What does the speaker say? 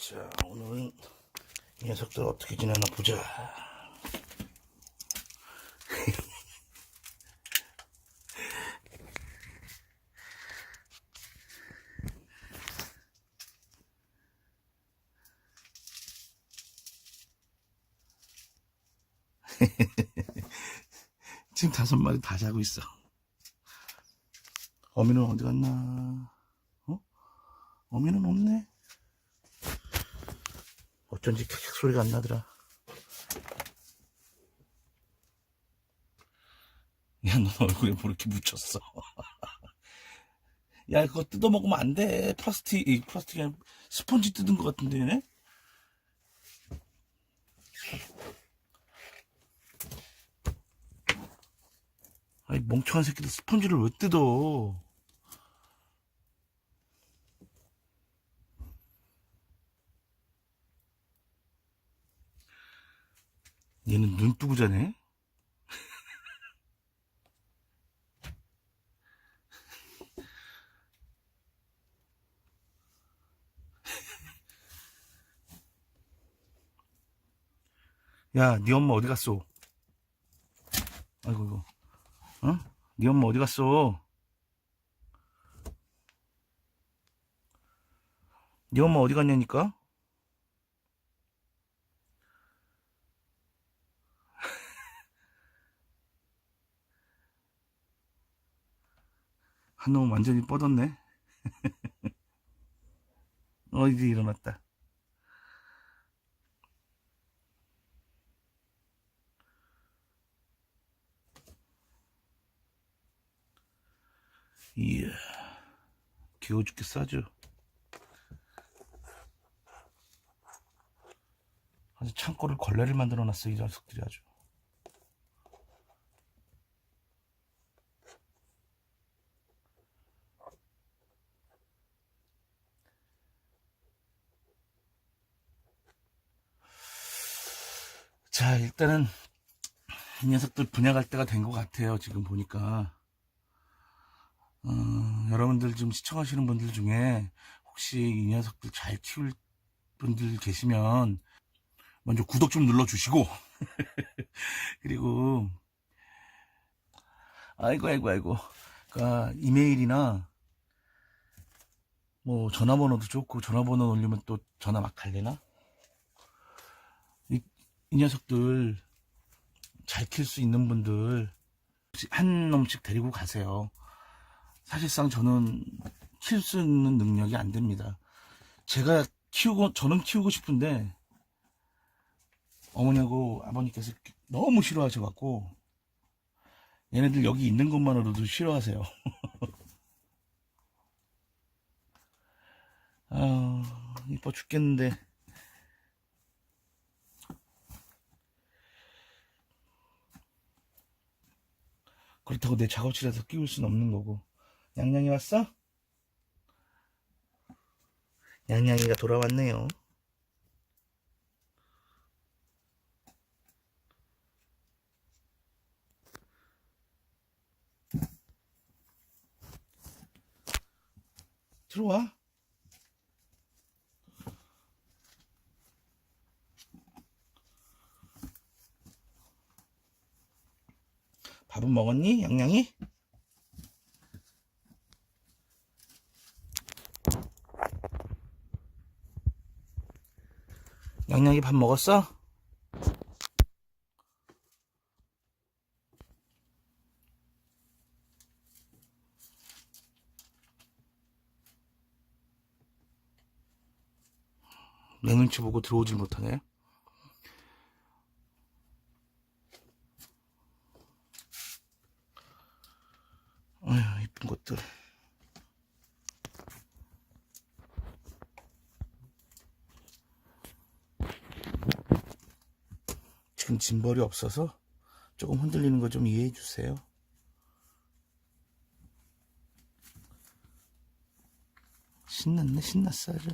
자, 오늘은 이 녀석들 어떻게 지내나 보자. 지금 다섯 마리 다 자고 있어. 어미는 어디 갔나? 어? 어미는 없네. 어쩐지 캬캬 소리가 안 나더라. 야, 넌 얼굴에 뭐 이렇게 묻혔어? 야, 그거 뜯어먹으면 안 돼. 플라스틱, 이 플라스틱이 아니라 스펀지 뜯은 것 같은데, 얘네? 아이, 멍청한 새끼들 스펀지를 왜 뜯어? 얘는 눈 뜨고 자네? 야, 네 엄마 어디 갔어? 아이고, 이거. 어? 네 엄마 어디 갔어? 네 엄마 어디 갔냐니까? 한 놈은 완전히 뻗었네. 어디 일어났다. 이야, 귀여워 죽겠어, 아주. 아주 창고를 걸레를 만들어 놨어, 이 녀석들이 아주. 자, 일단은 이 녀석들 분양할 때가 된 것 같아요. 지금 보니까. 어, 여러분들 지금 시청하시는 분들 중에 혹시 이 녀석들 잘 키울 분들 계시면 먼저 구독 좀 눌러주시고 그리고 아이고 아이고 아이고 그러니까 이메일이나 뭐 전화번호도 좋고 전화번호 올리면 또 전화 막 갈래나? 이, 이 녀석들 잘 키울 수 있는 분들 한 놈씩 데리고 가세요. 사실상 저는 키울 수 있는 능력이 안 됩니다. 제가 키우고, 저는 키우고 싶은데, 어머니하고 아버님께서 너무 싫어하셔갖고, 얘네들 여기 있는 것만으로도 싫어하세요. 아, 이뻐 죽겠는데. 그렇다고 내 작업실에서 끼울 수는 없는 거고. 양양이 왔어? 양양이가 돌아왔네요. 들어와. 밥은 먹었니, 양양이? 양양이 밥 먹었어? 내 눈치 보고 들어오질 못하네. 아휴, 이쁜 것들. 지금 짐벌이 없어서 조금 흔들리는 거 좀 이해해 주세요. 신났네, 신났어, 아주.